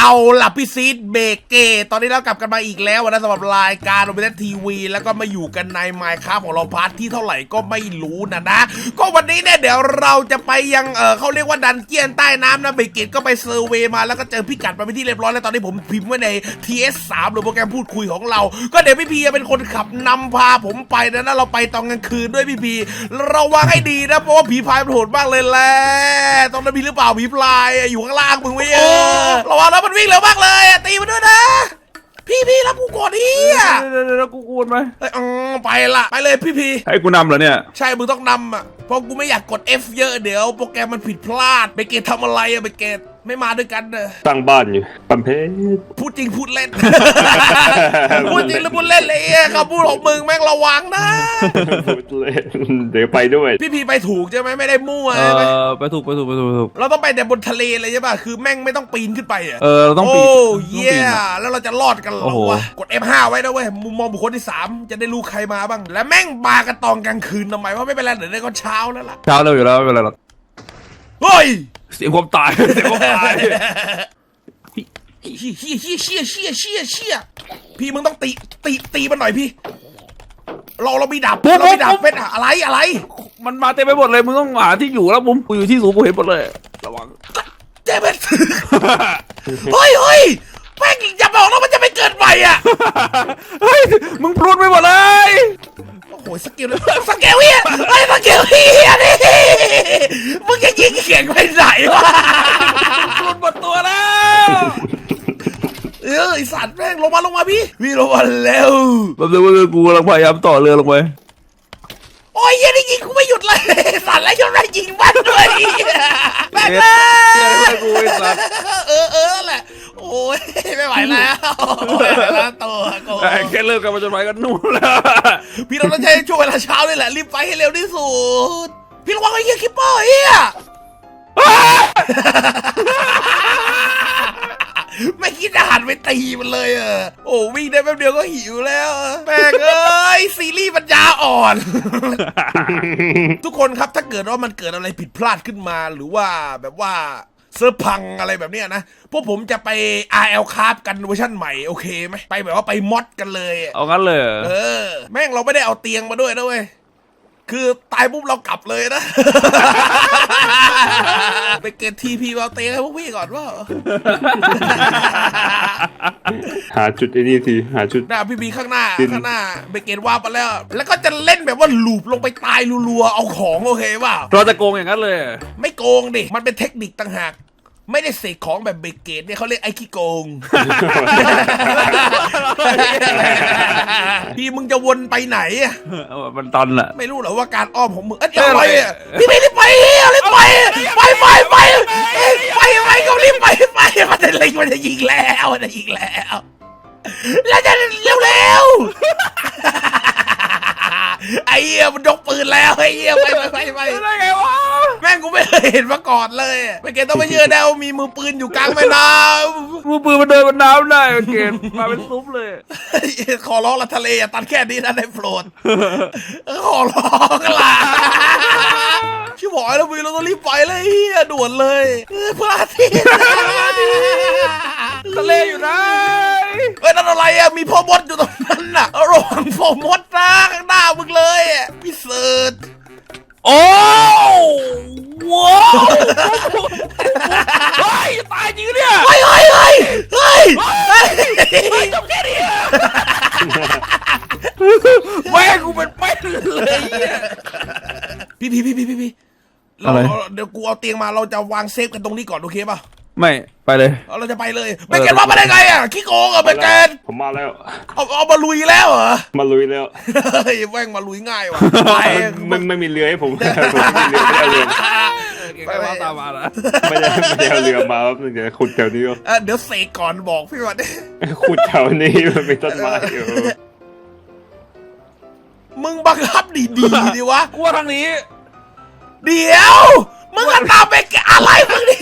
เอาล่ะพี่ซีดเบเก ตอนนี้เรากลับกันมาอีกแล้วนะสำหรับรายการโรบินทีวี แล้วก็มาอยู่กันในไมค์ครับของเราพาร์ทที่เท่าไหร่ก็ไม่รู้นะนะ ก็วันนี้เนี่ยเดี๋ยวเราจะไปยังเออเขาเรียกว่าดันเจียนใต้น้ำนะเบเกตก็ไปเซอร์เวย์มาแล้วก็เจอพิกัดมาเป็นที่เรียบร้อยแล้วตอนนี้ผมพิมพ์ไว้ใน TS3 หรือโปรแกรมพูดคุยของเรา ก็เดี๋ยวพี่พีจะเป็นคนขับนำพาผมไปนะนะเราไปตอนกลางคืนด้วยพี่พีระวังให้ดีนะเพราะว่าผีพายมันโหดมากเลยแหละตรงนั้นมีหรือเปล่าผีพลายอยู่ข้างล่างมึงไม่เออระวังนะมันวิ่งเร็วมากเลยอะตีมันด้วยนะ พี่พี่รับกูก่อนดิอะเดี๋ยวเดี๋ยวเดี๋ยวกูกูดไหมเอ้ยอืมไปละไปเลยพี่พีให้กูนำเหรอเนี่ย ใช่มึงต้องนำอะเพราะกูไม่อยากกด F เยอะเดี๋ยวโปรแกรมมันผิดพลาดไปเกตทำอะไรอะไปเกต ไม่มาด้วยกันเนอะตั้งบ้านอยู่ปัมเพชรพูดจริงพูดเล่น พูดจริงหรือพูดเล่นเลยเอ้ยคำพูดของมึงแม่งระวังนะ พูดเล่นเดี๋ยวไปด้วย พี่พีไปถูกใช่ไหมไม่ได้มั่วเอใช่ไหมอไปถูกไปถูกไปถูกไปถูกเราต้องไปแต่บนทะเลเลยใช่ป่ะคือแม่งไม่ต้องปีนขึ้นไปอะเออเราต้องปีนโอ้ต้องปีเยี่นยอะ แล้วเราจะรอดกันเหรโอ้อโห วะกด F5 ไว้นะเว้ยมุมมองบุคคลที่ 3 จะได้รู้ใครมาบ้าง และแม่งบากันตอนกลางคืนทำไมว่าไม่เป็นไรเดี๋ยวได้ก็เช้าแล้วล่ะ เช้าเร็วอยู่แล้วไม่เป็นไรหรอก เฮ้ยเสียงความตายเสียงความตายเชี่ยเชี่ยเชี่ยเชี่ยเชี่ยเชี่ยเชี่ยพี่มึงต้องตีตีตีมันหน่อยพี่ เราเรามีดาบเรามีดาบเป็นอะอะไรอะไร มันมาเต็มไปหมดเลยมึงต้องหาที่อยู่แล้วมุมกูอยู่ที่สูงกูเห็นหมดเลยระวังเจมันเฮ้ยเฮ้ยแม่งอย่าบอกนะมันจะไม่เกิดใหม่อะเฮ้ยมึงพลุนไปหมดเลยโอ้โหสกิลเลยสกิลเฮียไอ้ยสกิลเฮียนี่มึงจะยิงเขียงไปไหนวะพลุนหมดตัวแล้วเออไอสัตว์แม่งลงมาลงมาพี่พี่ลงมาเร็วแบบนึงว่ากูกำลังพยายามต่อเรือลงไปโอ้ ยเหี้ยันยิงกูไม่หยุดเลยสัตว์แล้วยังได้ยิงมันด้วยแม่งเลเฮ้ยยกูไอ้สัตว์เออเออแหละโอ้ยไม่ไหวแล้วไม่ไหวแล้วตัวกูไอ้แค่เริ่มกันมาจนไปกันนู่นแล้วพี่เราต้องใช้ช่วงเวลาเช้านี่แหละรีบไปให้เร็วที่สุดพี่ระวังไอ้เหี้ยคิปเปอร์เฮีย ไม่คิดจะหันไปตีมันเลยเออโอ้วิ่งได้แป๊บเดียวก็หิวแล้วแม่งเอ้ยซีรีส์ปัญญาอ่อน ทุกคนครับถ้าเกิดว่ามันเกิดอะไรผิดพลาดขึ้นมาหรือว่าแบบว่าเซิร์ฟพังอะไรแบบเนี้ยนะ พวกผมจะไป RL คราฟกันเวอร์ชันใหม่โอเคไหมไปแบบว่าไปมอดกันเลยอะเอางั้นเลยเหรอเออ แม่งเราไม่ได้เอาเตียงมาด้วยนะเว้ย คือตายปุ๊บเรากลับเลยนะ ไปเกตทีพีเอาเตียงให้พวกพี่ก่อนว่า หาจุดไอ้นี่ทีหาจุด หน้าพี่บีข้างหน้าจริง ข้างหน้าไปเกตว่าไปแล้ว แล้วก็จะเล่นแบบว่าลูปลงไปตายรัวๆเอาของโอเคเปล่า เราจะโกงอย่างนั้นเลยเหรอไม่โกงดิ มันเป็นเทคนิคต่างหาก ไม่ได้เสกของแบบเบเกตเนี่ยเขาเรียกไอ้ขี้โกง พี่มึงจะวนไปไหนอะเอามันตันอะไม่รู้เหรอว่าการอ้อมของมึงเอ้ยเอ้ยอะไรอะไรอะพี่ไม่รีบไปเฮียรีบไปไปไปไปเอ้ยไปไปก็รีบไปไปมันจะเล็งมันจะยิงแล้วมันจะยิงแล้ว แล้วจะเร็วเร็วๆไอ้เหี้ยมันยกปืนแล้วไอ้เหี้ยไปไปไปไป ได้ไงวะแม่งกูไม่เคยเห็นมาก่อนเลยไม่เกตต้องไปเชื่อได้ว่ามีมือปืนอยู่กลางแม่น้ำมือปืนมันเดินบนน้ำได้มันเกณฑ์มาเป็นซุปเลยขอร้องละทะเลอย่าตัดแค่นี้นะได้โปรดขอร้องละชิบหายแล้ววีเราต้องรีบไปเลยเฮียด่วนเลยเออพระอาทิตย์ทะเลอยู่ไหนเฮ้ยนั่นอะไรอะมีพ่อมดอยู่ตรงนั้นน่ะระวังพ่อมดนะข้างหน้ามึงเลยอะพี่เสิร์ช โอ้ว้าวเฮ้ยตายจริงเนี่ย เฮ้ยเฮ้ยเฮ้ยเฮ้ยเฮ้ย ไม่จบแค่นี้แม่งกูเป็นไป เลยเนี่ยพี่พี่พี่พี่พี่พี่เราอะไรเดี๋ยวกูเอาเตียงมาเราจะวางเซฟกันตรงนี้ก่อนโอเคป่ะไม่ไปเลย เอาเราจะไปเลยไม่เก็ตว่ามาได้ไงอะขี้โกงอะไม่เก็ตผมมาแล้ว เอาเอามาลุยแล้วเหรอมาลุยแล้วเฮ้ยแม่งมาลุยง่ายว่ะไปมันไม่มีเรือให้ผมผมไม่มีเรือไม่ได้เอาเรือไปมาตามมาละไม่ได้ไม่ได้เอาเรือมาครับเดี๋ยวขุดแถวนี้ก่อนเออเดี๋ยวเสกก่อนบอกพี่ว่าขุดแถวนี้มันเป็นต้นไม้อยู่ มึงบังคับดีๆดีวะ กูว่าทางนี้ เดี๋ยวมมึงก็ตามไปแกอะไรมึงเนี่ย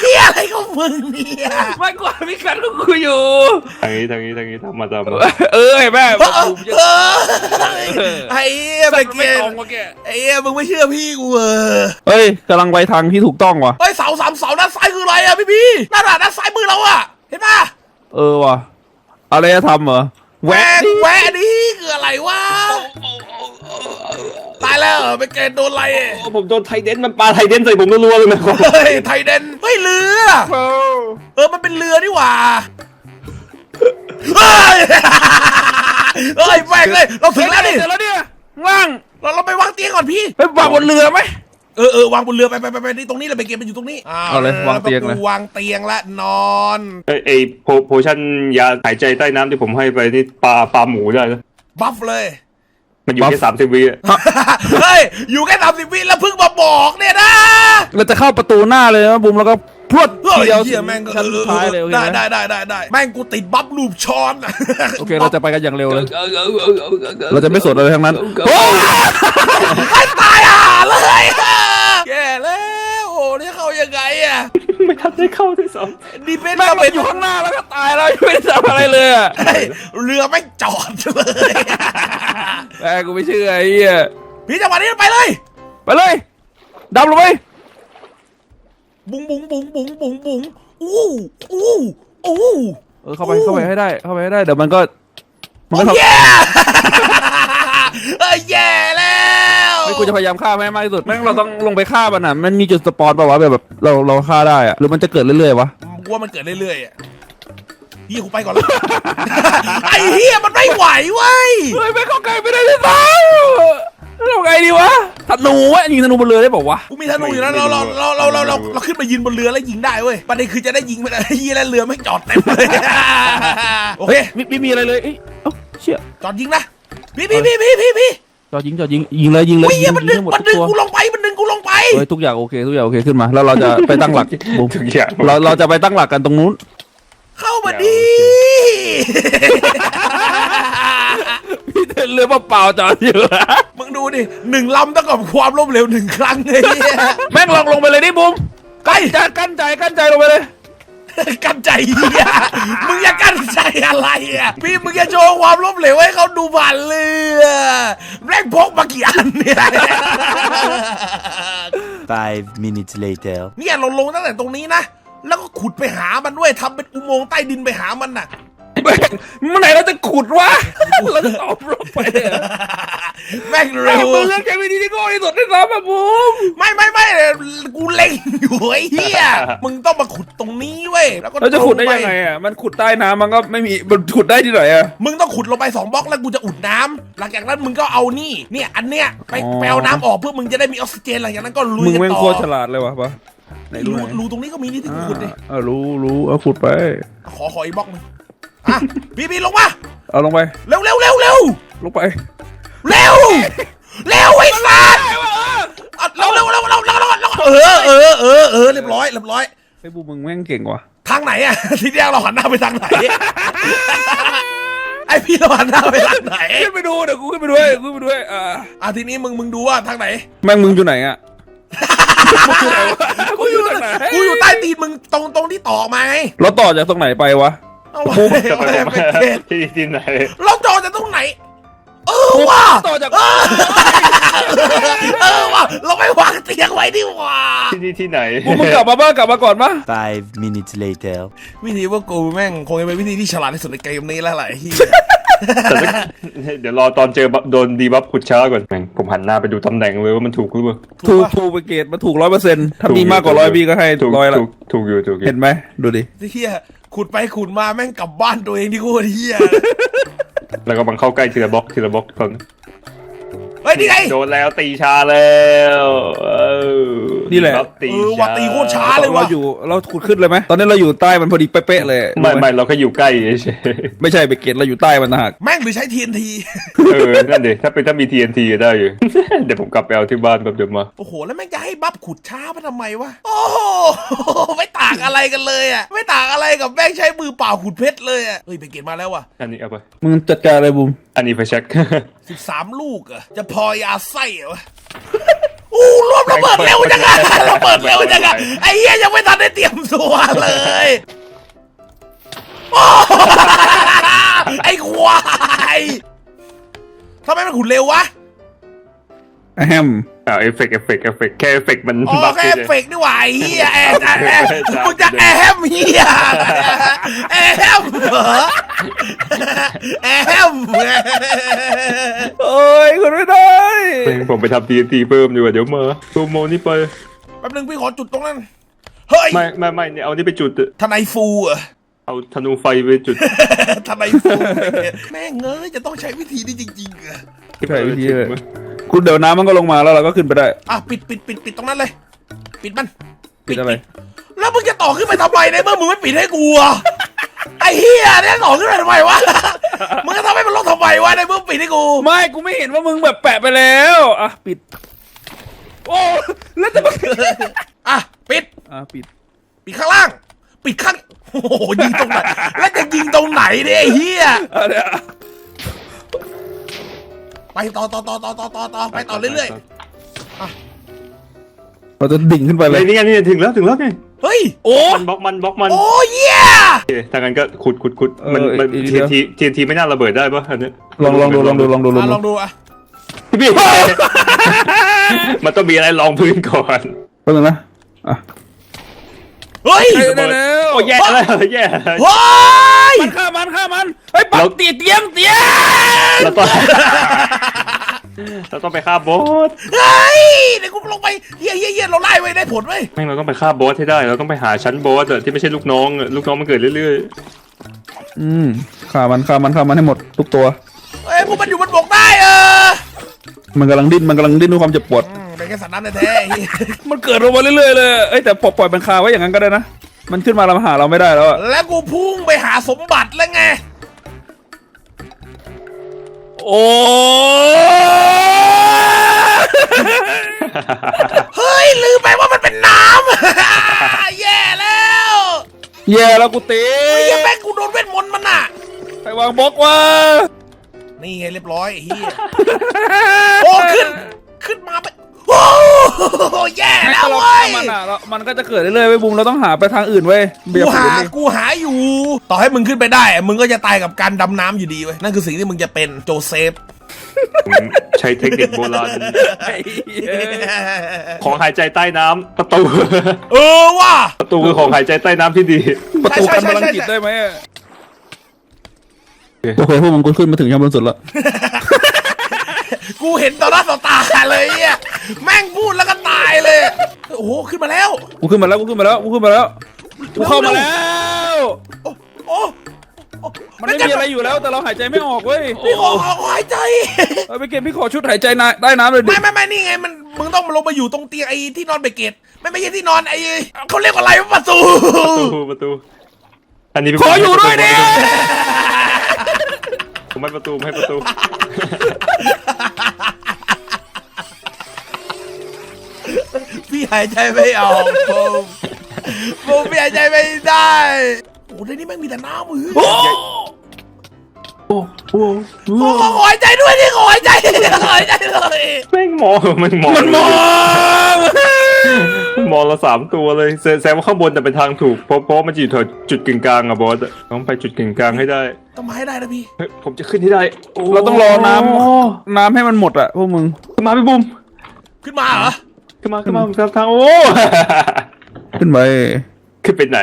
เฮียอะไรของมึงเนี่ย ไม่กว่าพี่กันก็คุยอยู่ ทางนี้ทางนี้ทางนี้ทำมาตามมาเออไอ้แม่เออผมจะเออไอ้เหี้ยไปไม่เกตรงวะแกไอ้เหี้ยมึงไม่เชื่อพี่กูเออเฮ้ยกำลังไปทางที่ถูกต้องว่ะเฮ้ยเสาสามเสาด้านซ้ายคืออะไรอะพี่พี่นั่นน่ะด้านซ้ายมือเราอะเห็นปะเออว่ะอะไรจะทำเหรอ แหวแวะกแหวกนี่คืออะไรวะตายแล้วเหรอไปเกณฑ์โดนอะไรอะโอ้ผมโดนไทเดนมันปาไทเดนใส่ผมรัวๆเลยนะครับเฮ้ยไทยเดนเฮ้ยเรือ เออมันเป็นเรือนี่หว่าเฮ้ยเฮ้ยแม่งเลยเราถึงแล้วนี่เจอแล้วเนี่ยว่างเราเราไปวางเตียงก่อนพี่ไปวางบนเรือไหม เออเออวางบนเรือไปไปไปไปนี่ตรงนี้เลยไปเกมมันอยู่ตรงนี้เอาเลยวางเตียงเลย วางเตียงและนอนไอ้ไอ้โพโพชั่นยาหายใจใต้น้ำที่ผมให้ไปนี่ปลาปลาหมูได้นะบัฟเลย มันอยู่แค่สามสิบวิอะเฮ้ย อยู่แค่สามสิบวิแล้วเพิ่งมาบอกเนี่ยนะเราจะเข้าประตูหน้าเลยนะบุมแล้วก็พรวดเฮ้ทียเดียวเหี้ยแม่งก็ชั้นสุดท้ายเลยโอเคได้ไหมได้ได้ได้ได้แม่งกูติดบัฟลูปช้อนโอเคเราจะไปกันอย่างเร็วเลย เราจะไม่สนอะไรทั้งนั้นให้ตายอะเลยแย่แล้วโอ้นี่เข้ายังไงอะ ไม่ ทันได้เข้าด้วยซ้ดีเป็นแม่งเราเราเป็นอยู่ข้างหน้าแล้วก็ตายแล้วไม่ได้ทำอะไรเลยอะเฮ้ยเรือไม่งจอดเลยแม่กูไม่เชื่อไอ้เหี้ยพี่จังหวะนี้ไปเลย ไปเลยดำลงไปบุ้งบุ้งบุ้งบุ้งบุ้งบุ้งอู้อู้อู้เออเข้าไปเข้าไปให้ได้ เข้าไปให้ได้เดี๋ยวมันก็มันโอ้ก็ทำแย่เอ้ยแย่แล้ว ไม่กูจะพยายามฆ่ามันให้มากที่สุดแม่งเราต้องลงไปฆ่ามันอะมันมีจุดสปอนป่าวะแบบแบบเราเราฆ่าได้อะหรือมันจะเกิดเรื่อยๆวะกูว่ามันเกิดเรื่อยๆอะพี่กูไปก่อนแล้วไอ้เฮียมันไม่ไหวเว้ยเฮ้ยไม่เข้าใกล้ไม่ได้เลยซ้ำทำไงดีวะธนูวะยิงธนูบนเรือได้บอกวะกูมีธนูอยู่แล้วเราเราเราเราเราเราเราขึ้นมายืนบนเรือแล้วยิงได้เว้ยประเด็นคือจะได้ยิงมันไอ้เฮียแล้วเรือไม่งจอดเต็มเลยโอเคไม่ไม่มีอะไรเลยเอ้ยเอ้าเชี่ยจอดยิงนะพี่พี่พี่พี่พี่พี่ จอดยิงจอดยิงยิงเลยยิงเลยอุ้ยเฮียมันดึงให้หมดมันทุดึกงตัวกูลงไปมันดึงกูลงไปเฮ้ยทุกอย่างโอเคทุกอย่างโอเคขึ้นมา แล้วเราจะไปตั้งหลักบุมำทุกอย่างเราเราจะไปตั้งหลักกันตรงนู้น เข้ามาดี พี่เดินเรือเปล่าๆจอดอยู่ มึงดูดิหนึ่งลำเท่ากับความล้มเหลวหนึ่งครั้งไอ้เหี้ยแม่งลองลงไปเลยดิบุมไอ้จะกั้นใจกั้นใจลงไปเลย กันใจเหี้ยมึงอย่ากันใจอะไรอะพี่มึงอย่าโชว์ความล้มเหลวให้เขาดูผ่านเรือแม่งพกมากี่อันเนี่ย Five minutes later. เนี่ยเราลงตั้งแต่ตรงนี้นะ แล้วก็ขุดไปหามันด้วยทำเป็นอุโมงค์ใต้ดินไปหามันน่ะแม่งเมื่อไหร่เราจะขุดวะเราจะตอบลงไปเลยเหรอแม่งแม่เร็งวมึงเลือกใช้วิธีที่โง่ที่สุดด้วยซ้ำอะบุมไม่ไม่ไม่กูเล็งอยู่ไอ้เหี้ยมึงต้องมาขุดตรงนี้เว้ยแล้วก็เราจะขุดได้ลปยังไงอะมันขุดใต้น้ำมันก็ไม่มีมันขุดได้ที่ไหนอะมึงต้องขุดลงไปสองบล็อกแล้วกูจะอุดน้ำหลังจากนั้นมึงก็เอานี่เนี่ยอันเนี้ยไปอ๋อแปลน้ำออกเพื่อมึงจะได้มีออกซิเจนหลังจากนั้นก็ลุยมึงกันแม่งต่อ โคตรฉลาดเลยวะปะไหนดูรูหน่อยรูตรงนี้ก็มีนี่ที่กูขุดดิอ่ารู้รู้เอาขุดไป ขอขออีกบล็อกหนึง อะพี่พี่ลงมาเอาลงไปเร็วเร็วเร็วเร็วลงไปเร็วเร็วไอ้สัสอะเร็วเร็วเร็วเร็วเร็วเร็วเร็วเออเออเออเออเรียบร้อยเรียบร้อย ไอ้บูมึงแม่งเก่งว่ะทางไหนอะทีเดียวเราหันหน้าไปทางไหน ไอพี่เราหันหน้าไปทางไหนขึ้นไปดูเดี๋ยวกูขึ้นไปด้วยกูขึ้นไปด้วยอ่าอะทีนี้มึงมึงดูว่าทางไหน แม่งมึงอยู่ไหนอะกูอยู่ทางไหนกูอยู่ใต้ตีนมึงตรงตรงที่ต่อมาไงเราต่อจากตรงไหนไปวะ เอาไว้จะไปเอาบอกไว้เป็นเกณฑ์ที่ที่ไหน เราจอจากตรงไหน เออว่ะต่อจากเออเออว่ะเราไปวางเตียงไว้ดีกว่าที่นี่ที่ไหนกูมึงกลับมาบ้างกลับมาก่อนปะ Five minutes later. วิธีว่ากูแม่งคงจะเป็นวิธีที่ฉลาดที่สุดในเกมนี้แล้วแหละไอ้เฮียแต่ถ้าเดี๋ยวรอตอนเจอบัฟโดนดีบัฟขุดช้าก่อนแม่งผมหันหน้าไปดูตำแหน่งเลยว่ามันถูกหรือเปล่าถูกถูกไปเกตมาถูกร้อยเปอร์เซ็นต์ถ้ามีมากกว่าร้อยพี่ก็ให้ถูกร้อยละถูกถูกอยู่ถูกอยู่เห็นไหมดูดิ ไอ้เฮีย ขุดไปขุดมาแม่งกลับบ้านตัวเองที่โคตรเฮีย แล้วก็บังเข้าใกล้ทีละบล็อกทีละบล็อกเพิ่ง ฮ้ยนี่ไง โดนแล้วตีชาแล้วเออนี่แหละบัฟตีเออว่ะตีโคตรช้าเลยเราอยู่เราขุดขึ้นเลยไหมตอนนี้เราอยู่ใต้มันพอดีเป๊ะๆเลยไม่ไม่เราแค่อยู่ใกล้เฉยไม่ใช่ไปเกตเราอยู่ใต้มันนะฮะแม่งหรือใช้ TNT เออนั่นดิถ้าเป็นถ้ามี TNT ได้อยู่ เดี๋ยวผมกลับไปเอาที่บ้านแบบเดิมมา โอ้โห แล้วแม่งจะให้บัฟขุดช้ามาทำไมวะ โอ้โห ไม่ต่างอะไรกันเลยอะ ไม่ต่างอะไรกับแม่งใช้มือเปล่าขุดเพชรเลยอะ เฮ้ยไปเก็บมาแล้วว่ะ อันนี้เอาไป มึงจัดการอะไรบุมอันนี้ไปเช็ค สิบสามลูกอะจะพอยาไส้เหรอวะอู้รวมระเบิดเร็วจังอะระเบิดเร็วจังอะไอ้เหี้ยยังไม่ทันได้เตรียมตัวเลยโอ้ไอ้ควายทำไมมันขุนเร็ววะแฮม อ่าเอฟเฟกต์เอฟเฟกต์เอฟเฟกต์แค่เอฟเฟกต์มันอ๋อบักแค่เฉเอยฟเฟกต์นี่หว่าไอ้เฮียแอร์แอร์แอร์ใช่มึงจะแอร์แฮมเฮียแอร์แฮมเหรอแอร์แฮมโอ้ยคุณไม่ได้ๆเพลงผมไปทำทีทีเพิ่มดีกว่าเดี๋ยวมาโปรโมนี่ไปแป๊บนึงพี่ขอจุดตรงนั้นเฮ้ยไม่ไม่ไม่เนี่ยเอานี่ไปจุดทนายฟูเหรอเอาธนูไฟไปจุดทนายฟูแม่งเอ้ยจะต้องใช้วิธีนี้จริงๆเหรอใช่วิธีเลย คุณเดี๋ยวน้ำมันก็ลงมาแล้วเราก็ขึ้นไปได้ อะปิดปิดปิดปิดตรงนั้นเลย ปิดมัน ปิดอะไร แล้วมึงจะต่อขึ้นไปทำไมในเมื่อมึงไม่ปิดให้กูอะไอ้เฮียเนี่ยต่อขึ้นไปทำไมวะมึงจะทำให้มันลงทำไมวะในเมื่อปิดให้กูไม่กูไม่เห็นว่ามึงแบบแปะไปแล้วอะปิด โอ้แล้วจะมาอะปิดอะปิด ปิดข้างล่าง ปิดข้างโอ้โหยิงตรงไหนแล้วจะยิงตรงไหนเนี่ยไอ้เฮียอะเดี๋ยว ไปต่อต่อต่อต่อต่อต่อต่อไปต่อเรื่อยเราจะดิ่งขึ้นไปๆเลเลยยนี่ไงนี่ไงถึงแล้วถึงแล้วไงๆ เฮ้ย โอ้มันบล็อกมันบล็อกมันโอ้เยี่ยโอเคถ้างั้นก็ขุดขุดขุดมันเออมันอีกทีเดียว ทีทีทีไม่น่าระเบิดได้ปะอันเนี้ยลองลองดูลองดูลองดูลองอะลดูองดูอะพี่ มันต้องมีอะไรรองพื้นก่อน แป๊บนึงนะอะ เฮ้ยเฮ้ยได้แล้วโอ้แย่แล้วแย่แล้ว เฮ้ยมันฆ่ามันฆ่ามันเฮ้ยปัเรากตีเตียงเตียงเราต้อง เราต้องไปฆ่าบอสเฮ้ยเดี๋ยวกูลงไปเฮียเฮียเฮียเราไล่ไว้ได้ผลเว้ยแม่งเราต้องไปฆ่าบอสให้ได้ เราต้องไปหาชั้นบอสอะที่ไม่ใช่ลูกน้องอะลูกน้องมันเกิดเรื่อยอืมฆ่ามันฆ่ามันฆ่ามันให้หมดทุกตัว เฮ้ยพวกมันอยู่บนบกได้เออมันกำลังดิ้นมันกำลังดิ้นด้วยความเจ็บปวดอืม เป็นแค่สัตว์น้ำแท้ๆไอ้เหี้ยมันเกิดลงมาเรื่อยๆเลยเอ้ยแต่ปล่อยปล่อยมันคาไว้อย่างนั้นก็ได้นะ มันขึ้นมาเราหาเราไม่ได้แล้วอะแล้วกูพุ่งไปหาสมบัติแล้วไง โอ้เฮ้ย ลืมไปว่ามันเป็นน้ำ แย่แล้วแย่แล้วกูตีไอ้เหี้ยแม่งกูโดนเวทมนต์มันอะ ใครวางบล็อกว่านี่ไงเรียบร้อยไอ้เฮียโอ้ขึ้น ขึ้นมาไป โอ้โหแย่แล้วเราเว้ยฆ่ามันอะแล้วมันก็จะเกิดเรื่อยๆเว้ยบูมเราต้องหาไปทางอื่นเว้ยเบียกูร์หาฝืนดิกูหาอยู่ ต่อให้มึงขึ้นไปได้อะมึงก็จะตายกับการดำน้ำอยู่ดีเว้ย นั่นคือสิ่งที่มึงจะเป็นโจเซฟๆผมใช้เทคนิคโบราณ ไอ้เหี้ยของหายใจใต้น้ำประตู เออว่ะ ประตูคือของหายใจใต้น้ำที่ดี ประตูกันใช่ใช่พลังใช่จิตได้ไหมอะโอเคโอเคพวกมึงกูขึ้นมาถึงชั้นบนสุดแล้วกูเห็นต่อหน้าต่อตาเลยอะ แม่งพูดแล้วก็ตายเลย โอ้โห ขึ้นมาแล้ว กูขึ้นมาแล้วกูขึ้นมาแล้วกูขึ้นมาแล้วกูเข้ามาแล้ว โอ้โอ้โอ้มันไม่มีอะไรอยู่แล้วแต่เราหายใจไม่ออกเว้ยพี่ขอขอขอหายใจ เออไปเกมพี่ขอชุดหายใจนะได้น้ำเลยดิไม่ไม่ไม่นี่ไงมันมึงต้องมาลงมาอยู่ตรงเตียงไอ้ที่นอนเบเกตไม่ไม่ใช่ที่นอนไอ้เขาเรียกว่าอะไรวะประตู ประตูประตู อันนี้เป็นขออยู่ด้วยดิผมให้ประตูผมให้ประตู พี่หายใจไม่ออกผมผมพี่หายใจไม่ได้โอ้ในนี้แม่งมีแต่น้ำมือโอ้โอ้โหโอ้ขอขอหายใจด้วยดิขอหายใจขอหายใจเลยแม่งมองมันมองมันมองมองเราสามตัวเลยแสแสดงว่าข้างบนจะเป็นทางถูกเพราะเพราะมันจะอยู่แถวจุดกึ่งกลางอะบอสอะต้องไปจุดกึ่งกลางให้ได้ต้องมาให้ได้นะพี่เฮ้ยผมจะขึ้นให้ได้โเราต้องรอน้ำน้ำให้มันหมดอะพวกมึงขึ้นมาพี่บุ้มขึ้นมาเหรอ ขึ้นมาขึ้นมาทางทางโอ้ ขึ้นไปขึ้นไปไหน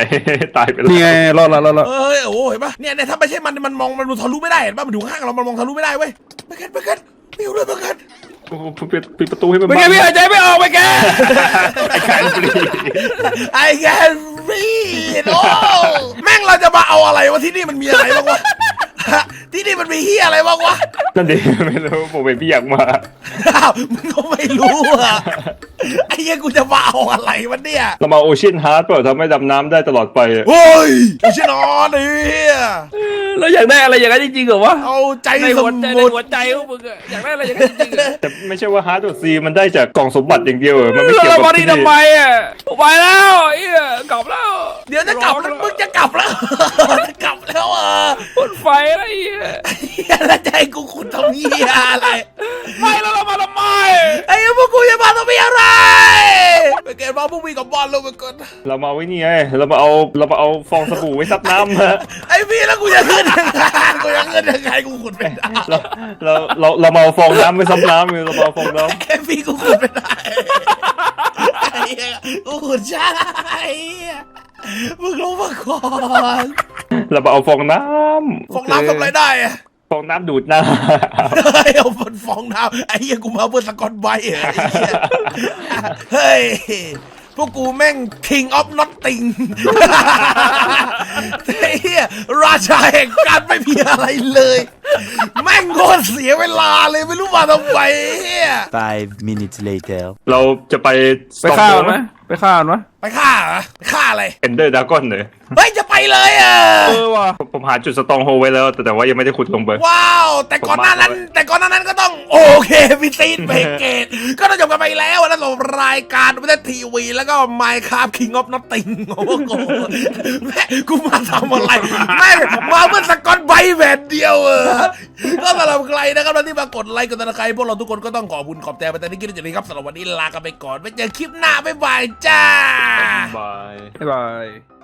ตายไปแล้วนี่ไงรอดแล้วรอดแล้วเอ้ยโอ้เห็นปะเนี่ยเนี่ยถ้าไม่ใช่มันมันมองมันดูทะลุไม่ได้เห็นปะมันอยู่ข้างเรามันมองทะลุไม่ได้เว้ยไปกันไปกันไม่อยู่เลยไปกันโอ้โหปิดปิดประตูให้มันเป็นไงพี่หายใจไม่ออกไปแกไอ้แคนฟรีไอ้แกรีดโอ้แม่งเราจะมาเอาอะไรวะที่นี่มันมีอะไรบ้างวะฮะที่นี่มันมีเฮียอะไรบ้างวะนั่นดิไม่รู้ผมเป็นพี่อยากมาอ้าวมึงก็ไม่รู้อะไอ้เหี้ยกูจะมาเอาอะไรวะเนี่ยเรามาโอเชียนฮาร์ดเปล่าทำให้ดำน้ำได้ตลอดไปอะโอ้ยไม่ใช่นอนดิเราอยากได้อะไรอย่างนั้นจริงๆเหรอวะเอาใจในสหัวมใจในบูรหัวณ์ใจของมึงอะอยากได้อะไรอย่างนั้นจริงๆอะแต่ไม่ใช่ว่าฮาร์ดซีมันได้จากกล่องสมบัติอย่างเดียวเหรอมันไม่เกี่ยวเรากับบอที่ดี้นี่ทำไมอะไปแล้วเอี้ยกลับแล้วเดี๋ยวจะกลับแล้วมึงจะกลับแล้ว จะกลับแล้วเออพ่นไฟอะไรเอี้ยเหี้ยแล้วจะให้กูขุดทำเหี้ยอะไร ไม่แล้วเรามาทำไม ไอ้ พวกกูจะมาทำเหี้ยอะไรมาพวกมีกับบอลลงไปก่อนเรามาไว้นี่ไงเรามาเอาเรามาเอาฟองสบู่ไว้ซับน้ำฮะไอ้พี่แล้วกูจะขึ้นยังไงกูจะขึ้นยังไงกูขุดไม่ได้เราเราเราเรามาเอาฟองน้ำไว้ซับน้ำเลยเรามาเอาฟองน้ไอ้พี่กูขุดไม่ได้ไอ้เหี้ยกูขุดช้าไอ้เหี้ยมึงลงมาก่อนำเรามาเอาฟองน้ำฟองน้ำทำอะไรได้อะ ฟองน้ำดูดน้เฮ้ยเอาบนฟองน้ำไอ้เหี้ยกูมาเพื่อสกอตไบรท์เหรอไอ้เหี้ยเฮ้ย พวกกูแม่ง king of nothing ไอ้เหี้ยราชาแห่งการไม่มีอะไรเลย แม่งโคตรเสียเวลาเลยไม่รู้มาทำไมไอ้เหี้ย Five minutes later. ำเราจะไปไปฆ่ามันไหมไปฆ่ามันไหมไปฆ่าเหรอไปฆ่าอะไรเอนเดอร์ดากอนเลยเฮ้ยจะไป เลยอะ เออว่ะผมผมหาจุดสตองโฮไว้แล้ว แต่แต่ว่ายังไม่ได้ขุดลงไป ว้าว แต่ก่อนหน้านั้นผมมาเลยแต่ก่อนหน้านั้นก็ต้องโอเคพิซีนเบรกเกต ก็ต้องจบกันไปแล้วนะสำหรับรายการไม่ได้ทีวี แล้วก็ Minecraft King of Nothing โอ้โหแม่กูมาทำอะไรแม่งมาเพื่อสกอตไบรท์แบบเดียวเออก็สำหรับใครนะครับที่มากดไลค์กดติดตามใครพวกเราทุกคนก็ต้องขอบคุณขอบใจไปแต่นี้กินอย่างนี้ครับสำหรับวันนี้ลากันไปก่อนไว้เจอคลิปหน้าบ๊ายบายจ้า บาย บ๊ายบาย